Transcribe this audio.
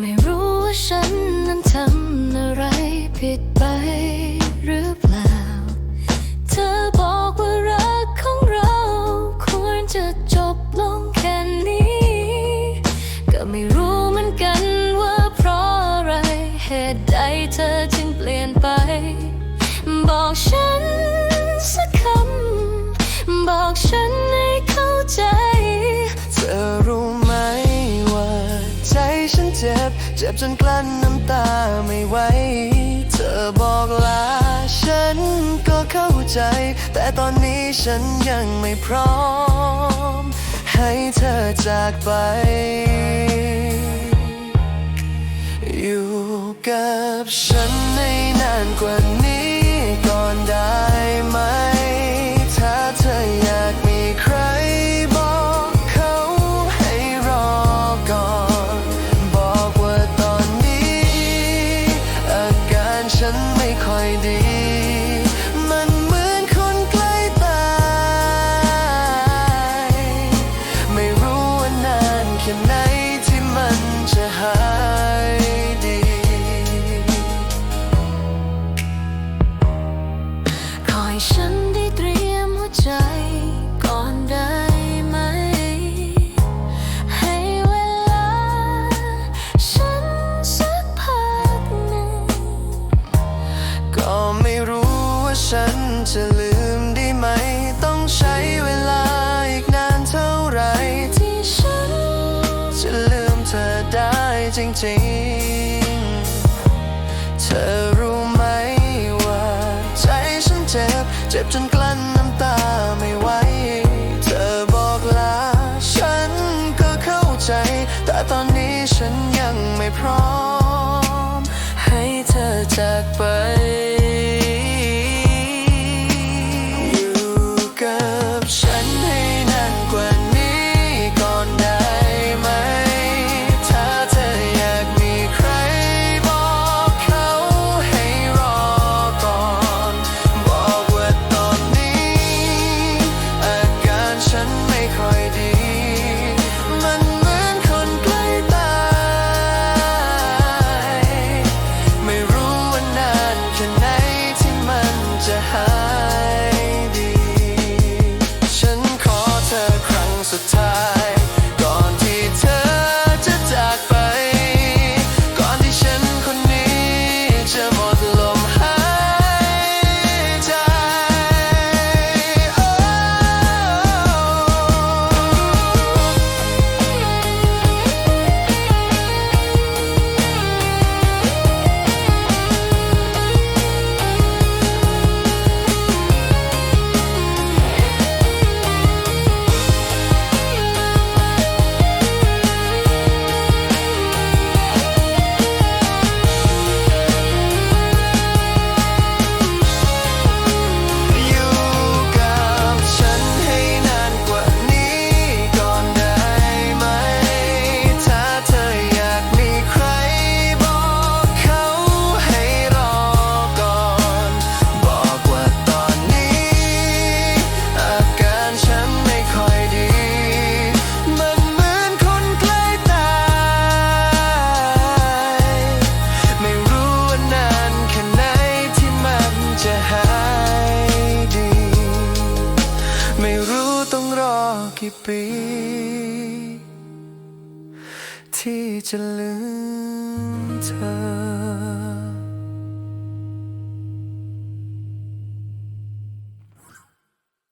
ไม่รู้ว่าฉันนั้นทำอะไรผิดไปหรือเปล่า เธอบอกว่ารักของเราควรจะจบลงแค่นี้ ก็ไม่รู้เหมือนกันว่าเพราะอะไรเหตุใดเธอจึงเปลี่ยนไป บอกฉันสักคำบอกฉันให้ บเจ็บจนกลั้นน้ำตาไม่ไหว เธอบอกลาฉันก็เข้าใจ แต่ตอนนี้ฉันยังไม่พร้อม ให้เธอจากไป อยู่กับฉันในนานกว่านี้ ไจะลืมได้ไหม ต้องใช้เวลาอีกนานเท่าไรที่ฉัน จะลืมเธอได้จริงๆ เธอรู้ไหมว่าใจฉันเจ็บ เจ็บจนกลั้นน้ำตาไม่ไหว เธอบอกลา ฉันก็เข้าใจ แต่ตอนนี้ฉันยังไม่พร้อม ให้เธอจากไป ครั้ กี่ปี ที่จะลืมเธอ